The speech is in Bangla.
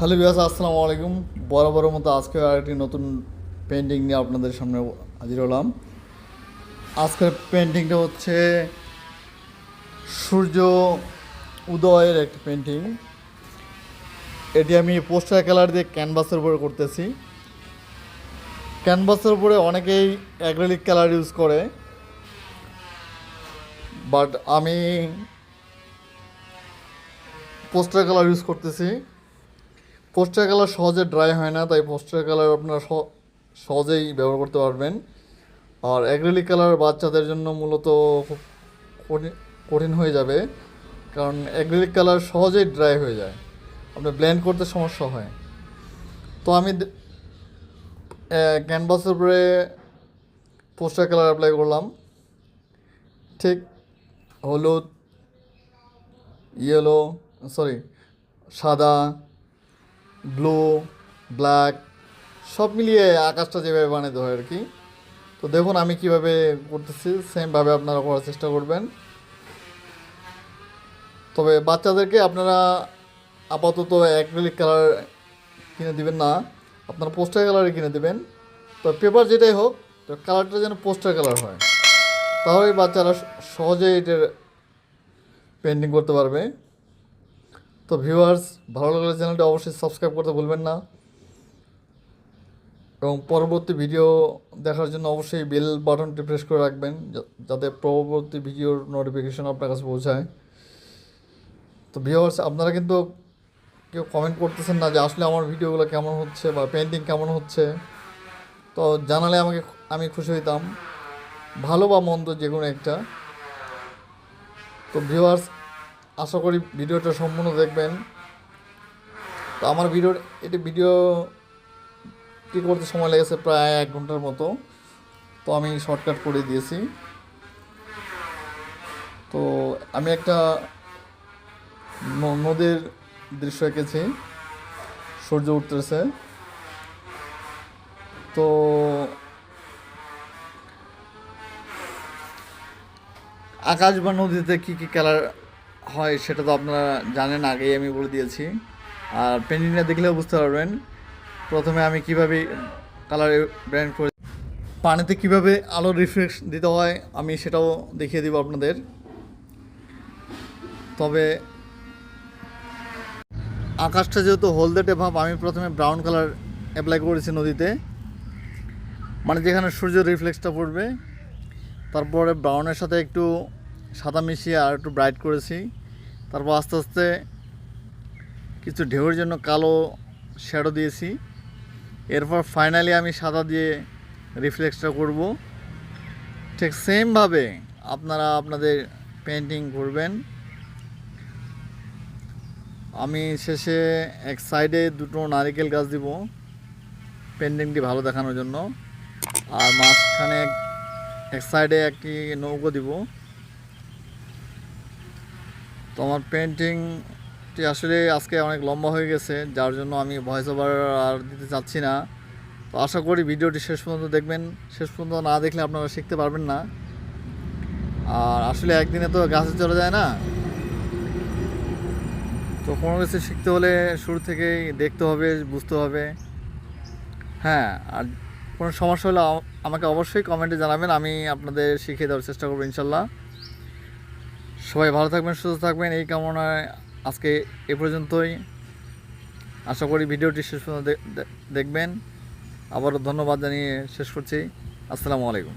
হ্যালো বিয়াস আসসালামু আলাইকুম। বরাবরের মতো আজকে আরেকটি নতুন পেন্টিং নিয়ে আপনাদের সামনে হাজির হলাম। আজকের পেন্টিংটা হচ্ছে সূর্য উদয়ের একটি পেন্টিং এটি আমি পোস্টার কালার দিয়ে ক্যানভাসের উপরে করতেছি। ক্যানভাসের উপরে অনেকেই অ্যাক্রেলিক কালার ইউজ করে। বাট আমি পোস্টার কালার ইউজ করতেছি। পোস্টার কালার সহজে ড্রাই হয় না, তাই পোস্টার কালার আপনারা সহ- সহজেই ব্যবহার করতে পারবেন। আর অ্যাক্রিলিক কালার বাচ্চাদের জন্য মূলত খুব কঠিন হয়ে যাবে, কারণ অ্যাক্রিলিক কালার সহজেই ড্রাই হয়ে যায়। আপনি ব্লেন্ড করতে সমস্যা হয়। তো আমি ক্যানভাসের উপরে পোস্টার কালার অ্যাপ্লাই করলাম। ঠিক হলুদ ইয়েলো সরি সাদা ব্লু, ব্ল্যাক, সব মিলিয়ে আকাশটা যেভাবে বানাতে হয় আর কি তো দেখুন আমি কীভাবে করতেছি, সেমভাবে আপনারা করার চেষ্টা করবেন। তবে বাচ্চাদেরকে আপনারা আপাতত অ্যাক্রিলিক কালার কিনে দিবেন না, আপনারা পোস্টার কালারে কিনে দেবেন। তো পেপার যেটাই হোক, তো কালারটা যেন পোস্টার কালার হয়। তাহলেই বাচ্চারা সহজেই এটার পেন্টিং করতে পারবে। তো ভিউয়ার্স ভালো লাগলে চ্যানেলটা অবশ্যই সাবস্ক্রাইব করতে ভুলবেন না। এবং পরবর্তী ভিডিও দেখার জন্য অবশ্যই বেল বাটনটি প্রেস করে রাখবেন যাতে পরবর্তী ভিডিওর নোটিফিকেশন আপনার কাছে পৌঁছায়। তো ভিউয়ার্স আপনারা কিন্তু কেউ কমেন্ট করতেছেন না যে আসলে আমার ভিডিওগুলো কেমন হচ্ছে বা পেন্টিং কেমন হচ্ছে। তো জানালে আমাকে আমি খুশি হইতাম। ভালো বা মন্দ যে কোনো একটা। তো ভিউয়ার্স আশা করি ভিডিওটা সম্পূর্ণ দেখবেন। তো আমার ভিডিওর এটি ভিডিও কি করতে সময় লেগেছে প্রায় এক ঘণ্টার মতো। তো আমি শর্টকাট করে দিয়েছি। তো আমি একটা নদীর দৃশ্য এঁকেছি। সূর্য উঠতেছে। তো আকাশ বা নদীতে কী কী কালার হয় সেটা তো আপনারা জানেন, আগেই আমি বলে দিয়েছি। আর পেন্টিংটা দেখলেও বুঝতে পারবেন, প্রথমে আমি কীভাবে কালার ব্র্যান্ড করে, পানিতে কীভাবে আলো রিফ্লেক্স দিতে হয়, আমি সেটাও দেখিয়ে দিব আপনাদের। তবে আকাশটা যেহেতু হলদেটে ভাব আমি প্রথমে ব্রাউন কালার অ্যাপ্লাই করেছি নদীতে। মানে যেখানে সূর্য রিফ্লেক্সটা পড়বে, তারপরে ব্রাউনের সাথে একটু সাদা মিশিয়ে আর একটু ব্রাইট করেছি। তারপর আস্তে আস্তে কিছু ঢেউয়ের জন্য কালো শ্যাডো দিয়েছি। এরপর ফাইনালি আমি সাদা দিয়ে রিফ্লেক্সটা করব। ঠিক সেমভাবে আপনারা আপনাদের পেন্টিং করবেন। আমি শেষে এক সাইডে দুটো নারিকেল গাছ দিব পেন্টিংটি ভালো দেখানোর জন্য। আর মাঝখানে এক- এক সাইডে একটি নৌকো দিব। তো আমার পেন্টিংটি আসলে আজকে অনেক লম্বা হয়ে গেছে, যার জন্য আমি ভয়েস ওভার আর দিতে চাচ্ছি না। তো আশা করি ভিডিওটি শেষ পর্যন্ত দেখবেন। শেষ পর্যন্ত না দেখলে আপনারা শিখতে পারবেন না। আর আসলে একদিনে তো গাছে চলে যায় না। তো কোনো কিছু শিখতে হলে শুরু থেকেই দেখতে হবে, বুঝতে হবে। হ্যাঁ আর কোনো সমস্যা হলে আমাকে অবশ্যই কমেন্টে জানাবেন। আমি আপনাদের শিখিয়ে দেওয়ার চেষ্টা করব ইনশাল্লাহ। সবাই ভালো থাকবেন, সুস্থ থাকবেন। এই কামনায় আজকে এ পর্যন্তই। আশা করি ভিডিওটি শেষ পর্যন্ত দেখবেন। আবারও ধন্যবাদ জানিয়ে শেষ করছি। আসসালামু আলাইকুম।